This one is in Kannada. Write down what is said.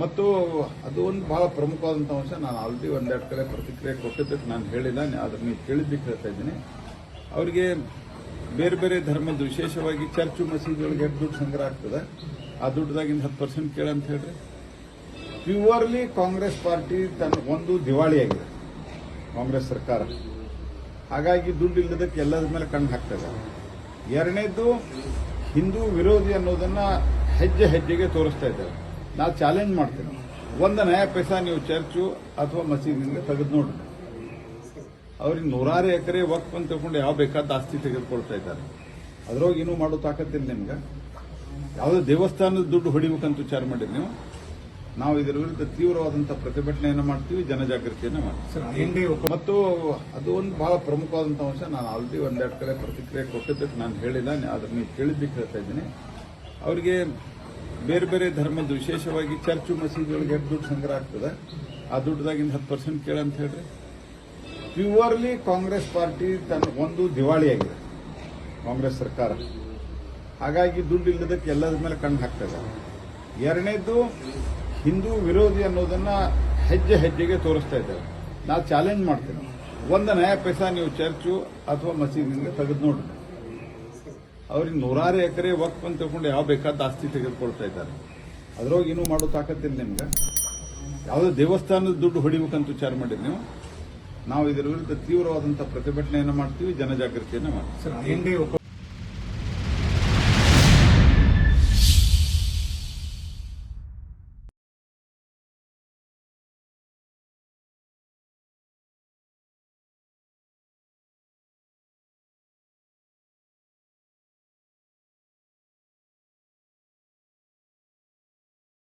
ಮತ್ತು ಅದು ಒಂದು ಬಹಳ ಪ್ರಮುಖವಾದಂಥ ಅಂಶ. ನಾನು ಆಲ್ರೆಡಿ ಒಂದೆರಡು ಕಡೆ ಪ್ರತಿಕ್ರಿಯೆ ಕೊಟ್ಟಿದ್ದಕ್ಕೆ ನಾನು ಹೇಳಿಲ್ಲ. ಅದ್ರ ನೀವು ಕೇಳಿದ್ದಕ್ಕೆ ಹೇಳ್ತಾ ಇದ್ದೀನಿ. ಅವರಿಗೆ ಬೇರೆ ಬೇರೆ ಧರ್ಮದ ವಿಶೇಷವಾಗಿ ಚರ್ಚು ಮಸೀದಿಗಳಿಗೆ ದುಡ್ಡು ಸಂಗ್ರಹ ಆಗ್ತದೆ. ಆ ದುಡ್ಡದಾಗಿಂದ ಹತ್ತು ಪರ್ಸೆಂಟ್ ಕೇಳಂತ ಹೇಳ್ರಿ. ಪ್ಯೂರ್ಲಿ ಕಾಂಗ್ರೆಸ್ ಪಾರ್ಟಿ ತನ್ನ ಒಂದು ದಿವಾಳಿಯಾಗಿದೆ. ಕಾಂಗ್ರೆಸ್ ಸರ್ಕಾರ. ಹಾಗಾಗಿ ದುಡ್ಡು ಇಲ್ಲದಕ್ಕೆ ಎಲ್ಲದ ಮೇಲೆ ಕಣ್ಣು ಹಾಕ್ತದೆ ಎರಡನೇದು ಹಿಂದೂ ವಿರೋಧಿ ಅನ್ನೋದನ್ನ ಹೆಜ್ಜೆ ಹೆಜ್ಜೆಗೆ ತೋರಿಸ್ತಾ ಇದ್ದಾರೆ. ನಾವು ಚಾಲೆಂಜ್ ಮಾಡ್ತೇನೆ ಒಂದು ನಯ ಪೈಸಾ ನೀವು ಚರ್ಚು ಅಥವಾ ಮಸೀದಿಯಿಂದ ತೆಗೆದು ನೋಡಿ. ಅವ್ರಿಗೆ ನೂರಾರು ಎಕರೆ ವಕ್ಫ್ ಅಂತ ತಗೊಂಡು ಯಾವ ಬೇಕಾದ ಆಸ್ತಿ ತೆಗೆದುಕೊಳ್ತಾ ಇದ್ದಾರೆ. ಅದ್ರೊಳಗೆ ಇನ್ನೂ ಮಾಡೋ ತಾಕತ್ತಿಲ್ಲ ನಿಮ್ಗೆ. ಯಾವುದೇ ದೇವಸ್ಥಾನದ ದುಡ್ಡು ಹೊಡಿಬೇಕಂತ ವಿಚಾರ ಮಾಡಿರಿ ನೀವು. ನಾವು ಇದರ ವಿರುದ್ಧ ತೀವ್ರವಾದಂತಹ ಪ್ರತಿಭಟನೆಯನ್ನು ಮಾಡ್ತೀವಿ ಜನಜಾಗೃತಿಯನ್ನು ಮಾಡ್ತೀವಿ. ಮತ್ತು ಅದು ಒಂದು ಬಹಳ ಪ್ರಮುಖವಾದಂಥ ಅಂಶ. ನಾನು ಆಲ್ರೆಡಿ ಒಂದೆರಡು ಕಡೆ ಪ್ರತಿಕ್ರಿಯೆ ಕೊಟ್ಟಿದ್ದಕ್ಕೆ ನಾನು ಹೇಳಿಲ್ಲ. ಅದನ್ನು ನೀವು ಕೇಳಿದ್ದಕ್ಕೆ ಹೇಳ್ತಾ ಇದ್ದೀನಿ. ಅವರಿಗೆ ಬೇರೆ ಬೇರೆ ಧರ್ಮದ ವಿಶೇಷವಾಗಿ ಚರ್ಚು ಮಸೀದಿಗಳಿಗೆ ಎಷ್ಟು ದುಡ್ಡು ಸಂಗ್ರಹ ಆಗ್ತದೆ. ಆ ದುಡ್ಡದಾಗಿಂದ ಹತ್ತು ಪರ್ಸೆಂಟ್ ಕೇಳಂತ ಹೇಳ್ರಿ. ಪ್ಯೂರ್ಲಿ ಕಾಂಗ್ರೆಸ್ ಪಾರ್ಟಿ ತನ್ನ ಒಂದು ದಿವಾಳಿಯಾಗಿದೆ, ಕಾಂಗ್ರೆಸ್ ಸರ್ಕಾರ. ಹಾಗಾಗಿ ದುಡ್ಡು ಇಲ್ಲದಕ್ಕೆ ಎಲ್ಲದ ಮೇಲೆ ಕಣ್ಣು ಹಾಕ್ತದೆ ಎರಡನೇದು ಹಿಂದೂ ವಿರೋಧಿ ಅನ್ನೋದನ್ನ ಹೆಜ್ಜೆ ಹೆಜ್ಜೆಗೆ ತೋರಿಸ್ತಾ ಇದ್ದಾರೆ. ನಾವು ಚಾಲೆಂಜ್ ಮಾಡ್ತೇನೆ. ಒಂದು ನಯ ಪೈಸಾ ನೀವು ಚರ್ಚು ಅಥವಾ ಮಸೀದಿಯಿಂದ ತೆಗೆದು ನೋಡ್ರಿ. ಅವ್ರಿಗೆ ನೂರಾರು ಎಕರೆ ವಕ್ಫ್ ಅಂತ ತಿಳ್ಕೊಂಡು ಯಾವ ಬೇಕಾದ ಆಸ್ತಿ ತೆಗೆದುಕೊಳ್ತಾ ಇದ್ದಾರೆ. ಅದ್ರೊಳಗೆ ಇನ್ನೂ ಮಾಡೋ ತಾಕತ್ತಿಲ್ಲ ನಿಮ್ಗೆ. ಯಾವುದೋ ದೇವಸ್ಥಾನದ ದುಡ್ಡು ಹೊಡಿಬೇಕಂತ ವಿಚಾರ ಮಾಡಿರಿ ನೀವು. ನಾವು ಇದರ ವಿರುದ್ಧ ತೀವ್ರವಾದಂತಹ ಪ್ರತಿಭಟನೆಯನ್ನು ಮಾಡ್ತೀವಿ, ಜನಜಾಗೃತಿಯನ್ನು ಮಾಡ್ತೀವಿ.